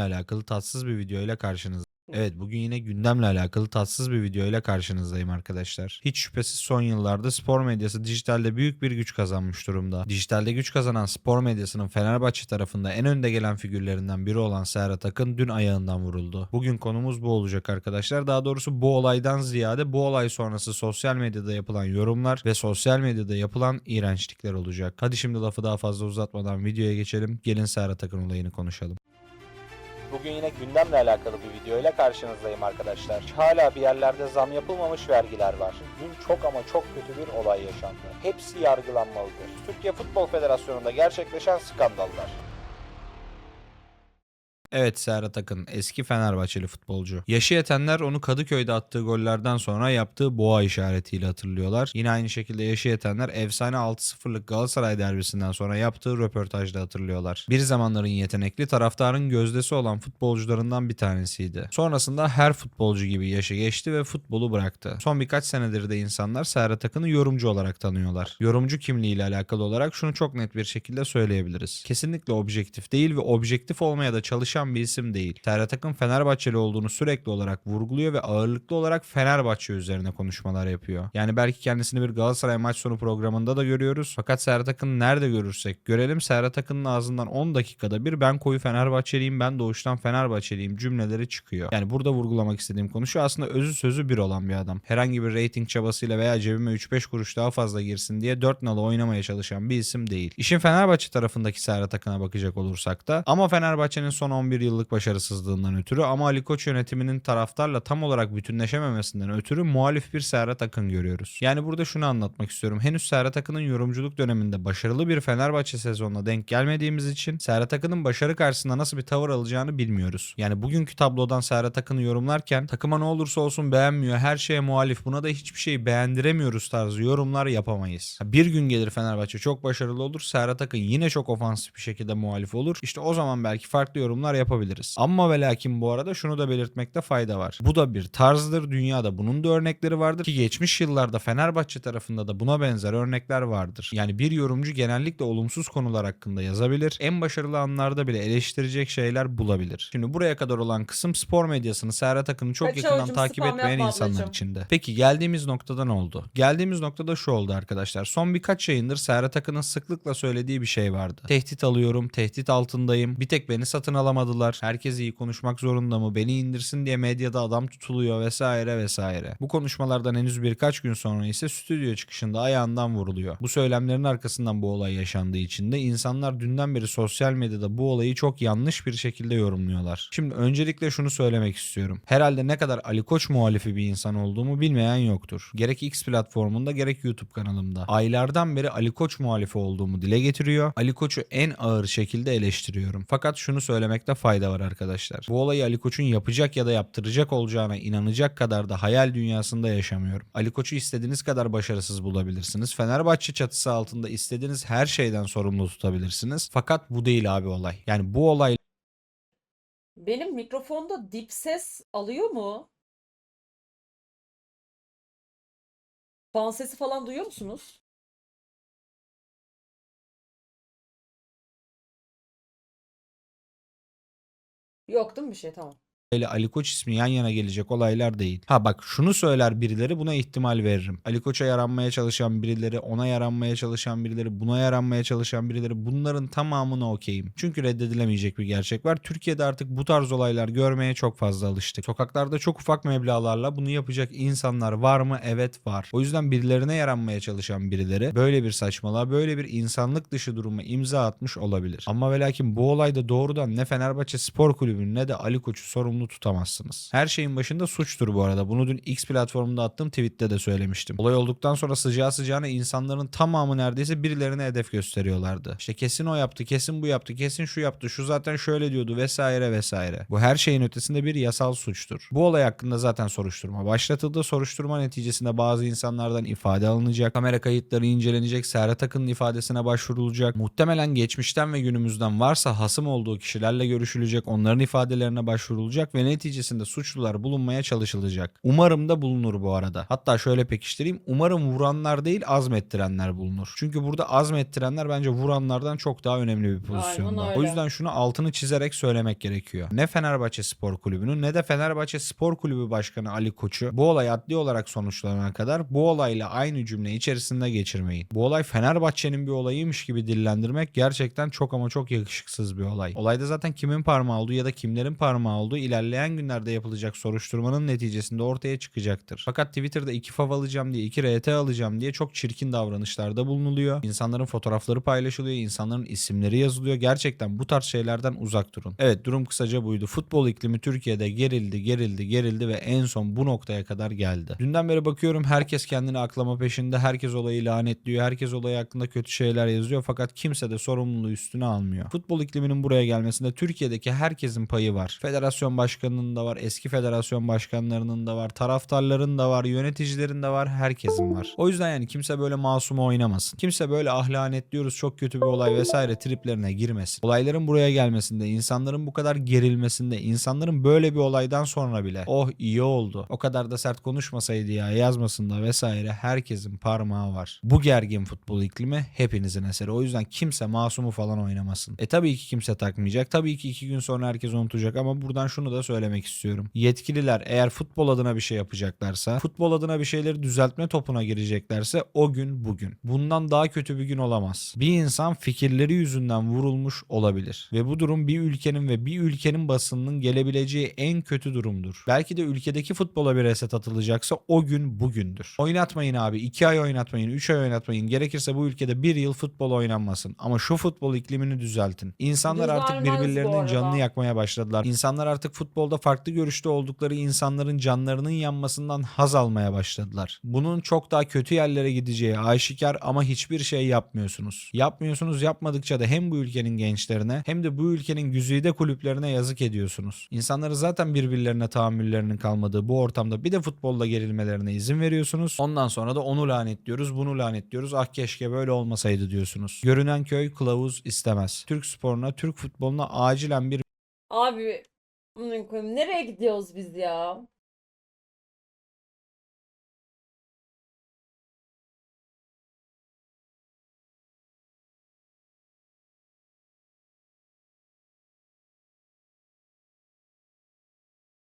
alakalı tatsız bir video ile karşınızda. Evet bugün yine gündemle alakalı tatsız bir video ile karşınızdayım arkadaşlar. Hiç şüphesiz son yıllarda spor medyası dijitalde büyük bir güç kazanmış durumda. Dijitalde güç kazanan spor medyasının Fenerbahçe tarafında en önde gelen figürlerinden biri olan Serhat Akın dün ayağından vuruldu. Bugün konumuz bu olacak arkadaşlar. Daha doğrusu bu olaydan ziyade bu olay sonrası sosyal medyada yapılan yorumlar ve sosyal medyada yapılan iğrençlikler olacak. Hadi şimdi lafı daha fazla uzatmadan videoya geçelim. Gelin Serhat Akın olayını konuşalım. Bugün yine gündemle alakalı bir video ile karşınızdayım arkadaşlar. Hala bir yerlerde zam yapılmamış vergiler var. Dün çok ama çok kötü bir olay yaşandı. Hepsi yargılanmalıdır. Türkiye Futbol Federasyonu'nda gerçekleşen skandallar. Evet Serhat Akın eski Fenerbahçeli futbolcu. Yaşı yetenler onu Kadıköy'de attığı gollerden sonra yaptığı boğa işaretiyle hatırlıyorlar. Yine aynı şekilde yaşı yetenler efsane 6-0'lık Galatasaray derbisinden sonra yaptığı röportajda hatırlıyorlar. Bir zamanların yetenekli taraftarın gözdesi olan futbolcularından bir tanesiydi. Sonrasında her futbolcu gibi yaşı geçti ve futbolu bıraktı. Son birkaç senedir de insanlar Serhat Akın'ı yorumcu olarak tanıyorlar. Yorumcu kimliğiyle alakalı olarak şunu çok net bir şekilde söyleyebiliriz. Kesinlikle objektif değil ve objektif olmaya da çalışan bir isim değil. Serhat Akın Fenerbahçeli olduğunu sürekli olarak vurguluyor ve ağırlıklı olarak Fenerbahçe üzerine konuşmalar yapıyor. Yani belki kendisini bir Galatasaray maç sonu programında da görüyoruz. Fakat Serhat Akın'ı nerede görürsek görelim Serhat Akın'ın ağzından 10 dakikada bir ben koyu Fenerbahçeliyim, ben doğuştan Fenerbahçeliyim cümleleri çıkıyor. Yani burada vurgulamak istediğim konu şu aslında özü sözü bir olan bir adam. Herhangi bir rating çabasıyla veya cebime 3-5 kuruş daha fazla girsin diye 4 nalı oynamaya çalışan bir isim değil. İşin Fenerbahçe tarafındaki Serhat Akın'a bakacak olursak da ama Fenerbahçe'nin son 11 yıllık başarısızlığından ötürü ama Ali Koç yönetiminin taraftarla tam olarak bütünleşememesinden ötürü muhalif bir Serhat Akın görüyoruz. Yani burada şunu anlatmak istiyorum. Henüz Serhat Akın'ın yorumculuk döneminde başarılı bir Fenerbahçe sezonuna denk gelmediğimiz için Serhat Akın'ın başarı karşısında nasıl bir tavır alacağını bilmiyoruz. Yani bugünkü tablodan Serhat Akın'ı yorumlarken takıma ne olursa olsun beğenmiyor, her şeye muhalif, buna da hiçbir şeyi beğendiremiyoruz tarzı yorumlar yapamayız. Bir gün gelir Fenerbahçe çok başarılı olur, Serhat Akın yine çok ofansif bir şekilde muhalif olur. İşte o zaman belki farklı yorumlar yapabiliriz. Ama ve lakin bu arada şunu da belirtmekte fayda var. Bu da bir tarzdır. Dünyada bunun da örnekleri vardır ki geçmiş yıllarda Fenerbahçe tarafında da buna benzer örnekler vardır. Yani bir yorumcu genellikle olumsuz konular hakkında yazabilir. En başarılı anlarda bile eleştirecek şeyler bulabilir. Şimdi buraya kadar olan kısım spor medyasını Serhat Akın'ı çok Kaç yakından takip etmeyen insanlar ablacığım. içinde. Peki geldiğimiz noktada ne oldu? Geldiğimiz noktada şu oldu arkadaşlar. Son birkaç yayındır Serhat Akın'ın sıklıkla söylediği bir şey vardı. Tehdit alıyorum, tehdit altındayım. Bir tek beni satın alamadılar. Herkes iyi konuşmak zorunda mı? Beni indirsin diye medyada adam tutuluyor vesaire vesaire. Bu konuşmalardan henüz birkaç gün sonra ise stüdyo çıkışında ayağından vuruluyor. Bu söylemlerin arkasından bu olay yaşandığı için de insanlar dünden beri sosyal medyada bu olayı çok yanlış bir şekilde yorumluyorlar. Şimdi öncelikle şunu söylemek istiyorum. Herhalde ne kadar Ali Koç muhalifi bir insan olduğumu bilmeyen yoktur. Gerek X platformunda gerek YouTube kanalımda. Aylardan beri Ali Koç muhalifi olduğumu dile getiriyor. Ali Koç'u en ağır şekilde eleştiriyorum. Fakat şunu söylemekte fayda var arkadaşlar. Bu olayı Ali Koç'un yapacak ya da yaptıracak olacağına inanacak kadar da hayal dünyasında yaşamıyorum. Ali Koç'u istediğiniz kadar başarısız bulabilirsiniz. Fenerbahçe çatısı altında istediğiniz her şeyden sorumlu tutabilirsiniz. Fakat bu değil abi olay. Yani bu olay Benim mikrofonda dip ses alıyor mu? Fan sesi falan duyuyor musunuz? Yok değil mi bir şey? Tamam. İle Ali Koç ismi yan yana gelecek olaylar değil. Ha bak şunu söyler birileri buna ihtimal veririm. Ali Koç'a yaranmaya çalışan birileri, ona yaranmaya çalışan birileri, buna yaranmaya çalışan birileri bunların tamamına okeyim. Çünkü reddedilemeyecek bir gerçek var. Türkiye'de artık bu tarz olaylar görmeye çok fazla alıştık. Sokaklarda çok ufak meblağlarla bunu yapacak insanlar var mı? Evet var. O yüzden birilerine yaranmaya çalışan birileri böyle bir saçmalığa, böyle bir insanlık dışı duruma imza atmış olabilir. Ama ve lakin bu olayda doğrudan ne Fenerbahçe Spor Kulübü'nü ne de Ali Koç'u sorumlu tutamazsınız. Her şeyin başında suçtur bu arada. Bunu dün X platformunda attığım tweette de söylemiştim. Olay olduktan sonra sıcağı sıcağına insanların tamamı neredeyse birilerine hedef gösteriyorlardı. İşte kesin o yaptı, kesin bu yaptı, kesin şu yaptı, şu zaten şöyle diyordu vesaire vesaire. Bu her şeyin ötesinde bir yasal suçtur. Bu olay hakkında zaten soruşturma başlatıldı. Soruşturma neticesinde bazı insanlardan ifade alınacak. Kamera kayıtları incelenecek. Serhat Akın'ın ifadesine başvurulacak. Muhtemelen geçmişten ve günümüzden varsa hasım olduğu kişilerle görüşülecek. Onların ifadelerine başvurulacak ve neticesinde suçlular bulunmaya çalışılacak. Umarım da bulunur bu arada. Hatta şöyle pekiştireyim. Umarım vuranlar değil azmettirenler bulunur. Çünkü burada azmettirenler bence vuranlardan çok daha önemli bir pozisyonda. O yüzden şunu altını çizerek söylemek gerekiyor. Ne Fenerbahçe Spor Kulübü'nün ne de Fenerbahçe Spor Kulübü Başkanı Ali Koç'u bu olay adli olarak sonuçlanana kadar bu olayla aynı cümle içerisinde geçirmeyin. Bu olay Fenerbahçe'nin bir olayıymış gibi dillendirmek gerçekten çok ama çok yakışıksız bir olay. Olayda zaten kimin parmağı olduğu ya da kimlerin parmağı olduğu ilerleyen günlerde yapılacak soruşturmanın neticesinde ortaya çıkacaktır. Fakat Twitter'da iki fav alacağım diye, iki RT alacağım diye çok çirkin davranışlarda bulunuluyor. İnsanların fotoğrafları paylaşılıyor, insanların isimleri yazılıyor. Gerçekten bu tarz şeylerden uzak durun. Evet durum kısaca buydu. Futbol iklimi Türkiye'de gerildi, gerildi, gerildi ve en son bu noktaya kadar geldi. Dünden beri bakıyorum herkes kendini aklama peşinde, herkes olayı lanetliyor, herkes olayı hakkında kötü şeyler yazıyor fakat kimse de sorumluluğu üstüne almıyor. Futbol ikliminin buraya gelmesinde Türkiye'deki herkesin payı var. Federasyon başkanının da var, eski federasyon başkanlarının da var, taraftarların da var, yöneticilerin de var, herkesin var. O yüzden yani kimse böyle masuma oynamasın. Kimse böyle ah lanetliyoruz çok kötü bir olay vesaire triplerine girmesin. Olayların buraya gelmesinde, insanların bu kadar gerilmesinde, insanların böyle bir olaydan sonra bile oh iyi oldu. O kadar da sert konuşmasaydı ya yazmasın da vesaire herkesin parmağı var. Bu gergin futbol iklimi hepinizin eseri. O yüzden kimse masumu falan oynamasın. E tabii ki kimse takmayacak. Tabii ki iki gün sonra herkes unutacak ama buradan şunu da söylemek istiyorum. Yetkililer eğer futbol adına bir şey yapacaklarsa, futbol adına bir şeyleri düzeltme topuna gireceklerse o gün bugün. Bundan daha kötü bir gün olamaz. Bir insan fikirleri yüzünden vurulmuş olabilir. Ve bu durum bir ülkenin ve bir ülkenin basınının gelebileceği en kötü durumdur. Belki de ülkedeki futbola bir reset atılacaksa o gün bugündür. Oynatmayın abi. 2 ay oynatmayın. 3 ay oynatmayın. Gerekirse bu ülkede bir yıl futbol oynanmasın. Ama şu futbol iklimini düzeltin. İnsanlar artık Düzelmez bu birbirlerinin canını yakmaya başladılar. İnsanlar artık futbolda farklı görüşte oldukları insanların canlarının yanmasından haz almaya başladılar. Bunun çok daha kötü yerlere gideceği aşikar ama hiçbir şey yapmıyorsunuz. Yapmıyorsunuz yapmadıkça da hem bu ülkenin gençlerine hem de bu ülkenin güzide kulüplerine yazık ediyorsunuz. İnsanları zaten birbirlerine tahammüllerinin kalmadığı bu ortamda bir de futbolda gerilmelerine izin veriyorsunuz. Ondan sonra da onu lanetliyoruz, bunu lanetliyoruz. Ah keşke böyle olmasaydı diyorsunuz. Görünen köy kılavuz istemez. Türk sporuna, Türk futboluna acilen bir Abi nereye gidiyoruz biz ya?